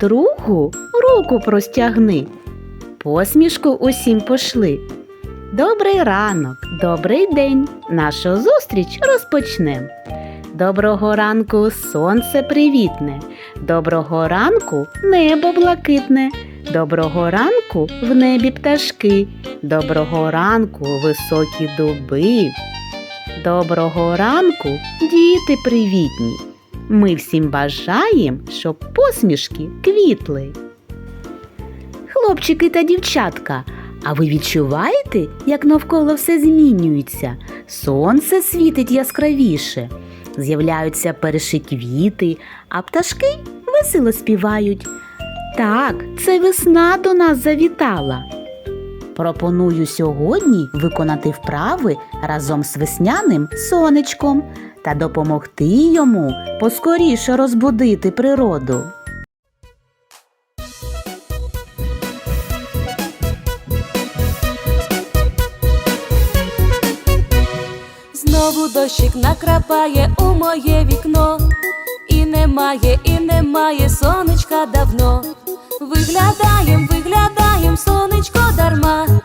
Другу руку простягни, посмішку усім пошли. Добрий ранок, добрий день, нашу зустріч розпочнем. Доброго ранку сонце привітне, доброго ранку небо блакитне, доброго ранку в небі пташки, доброго ранку високі дуби. Доброго ранку, діти привітні. Ми всім бажаємо, щоб посмішки квітли. Хлопчики та дівчатка, а ви відчуваєте, як навколо все змінюється? Сонце світить яскравіше, з'являються перші квіти, а пташки весело співають. Так, це весна до нас завітала. Пропоную сьогодні виконати вправи разом з весняним сонечком та допомогти йому поскоріше розбудити природу. Знову дощик накрапає у моє вікно, і немає, і немає сонечка давно. Виглядаєм, виглядаєм, сонечко дарма.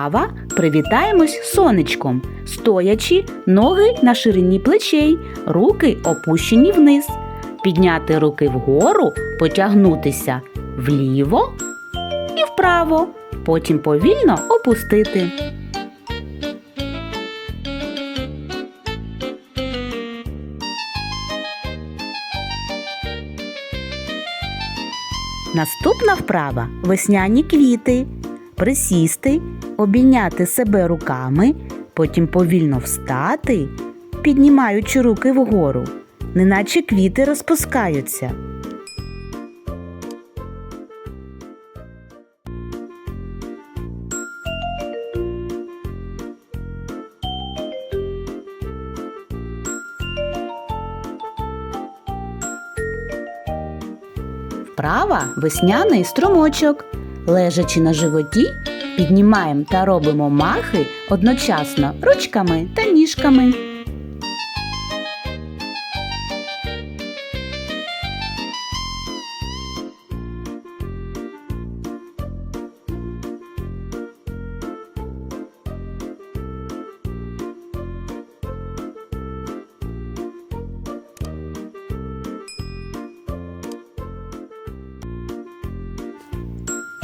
Вправа привітаємось сонечком, стоячи, ноги на ширині плечей, руки опущені вниз. Підняти руки вгору, потягнутися вліво і вправо, потім повільно опустити. Наступна вправа весняні квіти. Присісти, обійняти себе руками, потім повільно встати, піднімаючи руки вгору, неначе квіти розпускаються. Вправа весняний струмочок. Лежачи на животі, піднімаємо та робимо махи одночасно ручками та ніжками.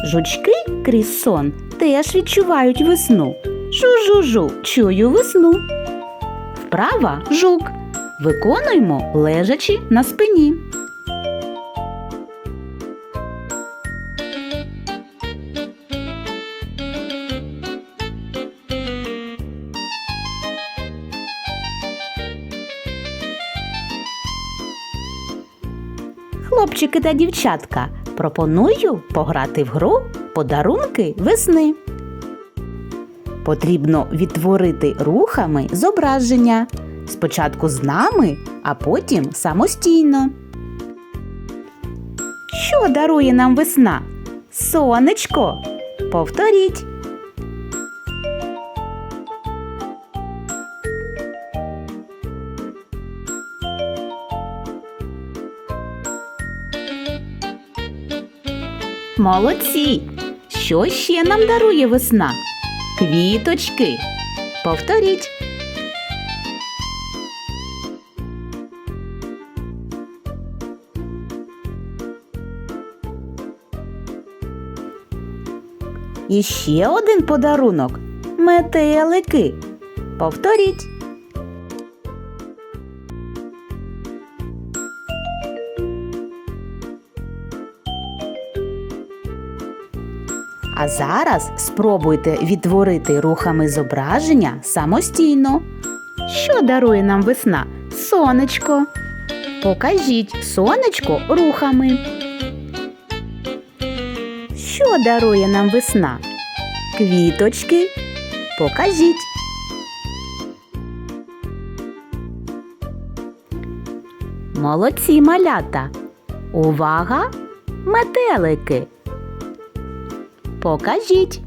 Жучки крізь сон теж відчувають весну. Жу-жу-жу, чую весну. Вправа жук. Виконуємо лежачи на спині. Хлопчики та дівчатка, пропоную пограти в гру подарунки весни. Потрібно відтворити рухами зображення. Спочатку з нами, а потім самостійно. Що дарує нам весна? Сонечко. Повторіть. Молодці! Що ще нам дарує весна? Квіточки. Повторіть. І ще один подарунок метелики. Повторіть. А зараз спробуйте відтворити рухами зображення самостійно. Що дарує нам весна? Сонечко. Покажіть сонечко рухами. Що дарує нам весна? Квіточки. Покажіть. Молодці малята. Увага! Метелики. Покажіть.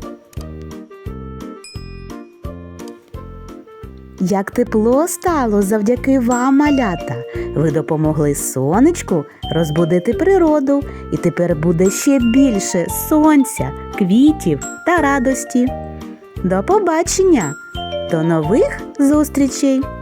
Як тепло стало завдяки вам, малята. Ви допомогли сонечку розбудити природу, і тепер буде ще більше сонця, квітів та радості. До побачення! До нових зустрічей!